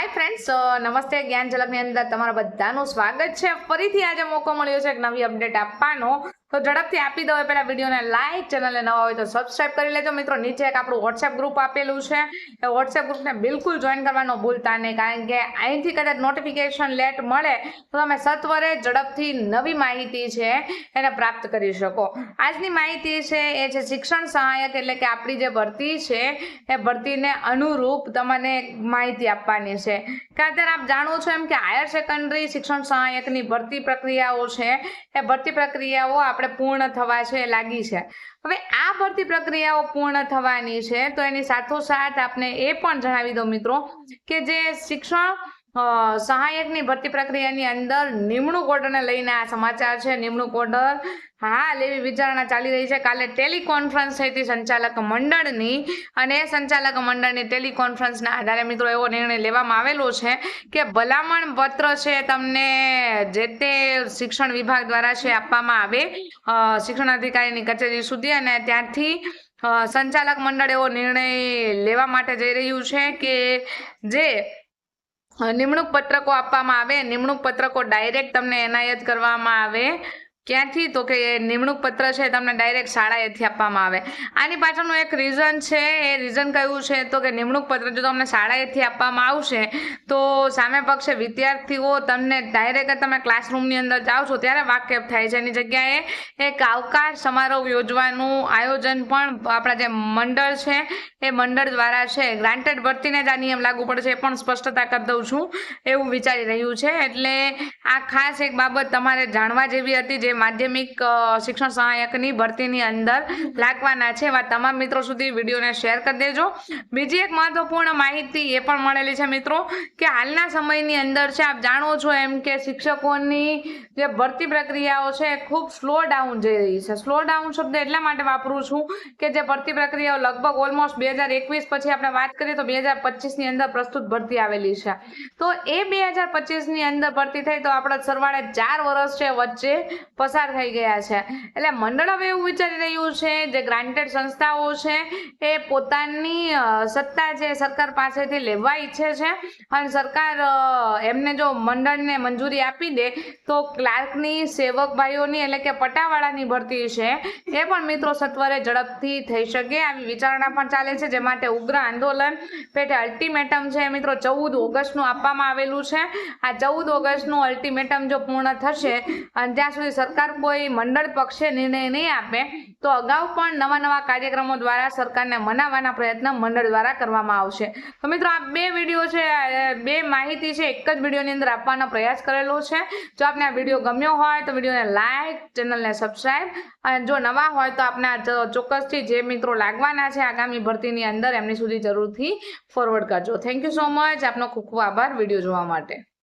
Hi friends નમસ્તે જ્ઞાન ઝલકની અંદર તમારા બધાનું સ્વાગત છે. ફરીથી આજે મોકો મળ્યો છે એક નવી અપડેટ આપવાનો. તો ઝડપથી આપી દો એ પહેલા વિડીયોને લાઈક ચેનલને નવા હોય તો સબસ્ક્રાઈબ કરી લેજો. મિત્રો, નીચે એક આપણું વોટ્સએપ ગ્રુપ આપેલું છે. એ વોટ્સએપ ગ્રુપને બિલકુલ જોઈન કરવાનું ભૂલતા નહીં, કારણ કે અહીંથી કદાચ નોટિફિકેશન લેટ મળે તો તમે સત્વરે ઝડપથી નવી માહિતી છે એને પ્રાપ્ત કરી શકો. આજની માહિતી છે એ છે શિક્ષણ સહાયક એટલે કે આપણી જે ભરતી છે, એ ભરતીને અનુરૂપ તમને માહિતી આપવાની છે. કે અત્યારે આપ જાણો છો એમ કે હાયર સેકન્ડરી શિક્ષણ સહાયકની ભરતી પ્રક્રિયાઓ છે. એ ભરતી પ્રક્રિયાઓ આપણે પૂર્ણ થવા છે, લાગી છે. હવે આ ભરતી પ્રક્રિયાઓ પૂર્ણ થવાની છે, તો એની સાથોસાથ આપને એ પણ જણાવી દો મિત્રો કે જે શિક્ષણ સહાયકની ભરતી પ્રક્રિયાની અંદર નિમણૂક ઓર્ડરને લઈને આ સમાચાર છે. નિમણૂક ઓર્ડર હાલ એવી વિચારણા ચાલી રહી છે. કાલે ટેલિકોન્ફરન્સ થઈ હતી સંચાલક મંડળની અને એ સંચાલક મંડળની ટેલિકોન્ફરન્સના આધારે મિત્રો એવો નિર્ણય લેવામાં આવેલો છે કે ભલામણ પત્ર છે તમને જે તે શિક્ષણ વિભાગ દ્વારા છે આપવામાં આવે શિક્ષણ અધિકારીની કચેરી સુધી અને ત્યાંથી સંચાલક મંડળ એવો નિર્ણય લેવા માટે જઈ રહ્યું છે કે જે નિમણૂક પત્રકો આપવામાં આવે નિમણૂક પત્રકો ડાયરેક્ટ તમને એનાયત કરવામાં આવે. ક્યાંથી? તો કે નિમણૂક પત્ર છે તમને ડાયરેક્ટ શાળાએથી આપવામાં આવે. આની પાછળનું એક રીઝન છે, એ રીઝન કયું છે? તો કે નિમણૂક પત્ર જો તમને શાળાએથી આપવામાં આવશે, તો સામે પક્ષે વિદ્યાર્થીઓ તમને ડાયરેક્ટ તમે ક્લાસરૂમની અંદર જાઓ છો, ત્યારે વાકેફ થાય છે. એની જગ્યાએ એક અવકાશ સમારોહ યોજવાનું આયોજન પણ આપણા જે મંડળ છે, એ મંડળ દ્વારા છે. ગ્રાન્ટેડ ભરતીને જ આ નિયમ લાગુ પડશે એ પણ સ્પષ્ટતા કરી દઉં છું. એવું વિચારી રહ્યું છે. એટલે આ ખાસ એક બાબત તમારે જાણવા જેવી હતી જે માધ્યમિક શિક્ષણ સહાયકની ભરતીની અંદર લાગવાના છે. એવા તમામ મિત્રો સુધી વિડીયોને શેર કરી દેજો. બીજી એક મહત્વપૂર્ણ માહિતી એ પણ મળેલી છે મિત્રો, કે હાલના સમયની અંદર છે, આપ જાણો છો એમ કે શિક્ષકોની જે ભરતી પ્રક્રિયાઓ છે ખૂબ સ્લો ડાઉન જઈ રહી છે. સ્લો ડાઉન શબ્દ એટલા માટે વાપરું છું કે જે ભરતી પ્રક્રિયાઓ લગભગ ઓલમોસ્ટ બે હજાર એકવીસ પછી આપણે વાત કરીએ તો બે હજાર પચીસની અંદર પ્રસ્તુત ભરતી આવેલી છે. તો એ બે હજાર પચીસની અંદર ભરતી થઈ તો આપણા સરવાળે ચાર વર્ષ છે વચ્ચે પસાર થઈ ગયા છે. એટલે મંડળ હવે એવું વિચારી રહ્યું છે જે ગ્રાન્ટેડ સંસ્થાઓ છે એ પોતાની સત્તા જે સરકાર પાસેથી લેવા ઈચ્છે છે અને સરકાર એમને જો મંડળને મંજૂરી આપી દે તો ક્લાર્કની, સેવક ભાઈઓની એટલે કે પટાવાળાની ભરતી છે એ પણ મિત્રો સત્વરે ઝડપથી થઈ શકે આવી વિચારણા પણ ચાલે છે. જે માટે ઉગ્ર આંદોલન પેટે અલ્ટિમેટમ છે. મિત્રો ચૌદ ઓગસ્ટનું આપવામાં આવેલું છે. આ ચૌદ ઓગસ્ટનું અલ્ટિમેટમ જો પૂર્ણ થશે, અને જ્યાં સુધી સરકાર કોઈ મંડળ પક્ષે નિર્ણય નહીં આપે, તો અગાઉ પણ નવા નવા કાર્યક્રમો દ્વારા સરકારને મનાવવાના પ્રયત્ન મંડળ દ્વારા કરવામાં આવશે. તો મિત્રો, આ બે વીડિયો છે બે માહિતી છે, એક જ વિડીયોની અંદર આપવાનો પ્રયાસ કરેલો છે. જો આપને આ વીડિયો ગમ્યો હોય, તો વિડીયોને લાઇક ચેનલને સબસ્ક્રાઇબ, અને જો નવા હોય, તો આપને ચોક્કસથી જે મિત્રો લાગવાના છે, આગામી ભરતીની અંદર એમની સુધી જરૂરથી ફોરવર્ડ કરજો. થેન્ક યુ સો મચ આપનો ખૂબ ખૂબ આભાર. વીડિયો જોવા માટે.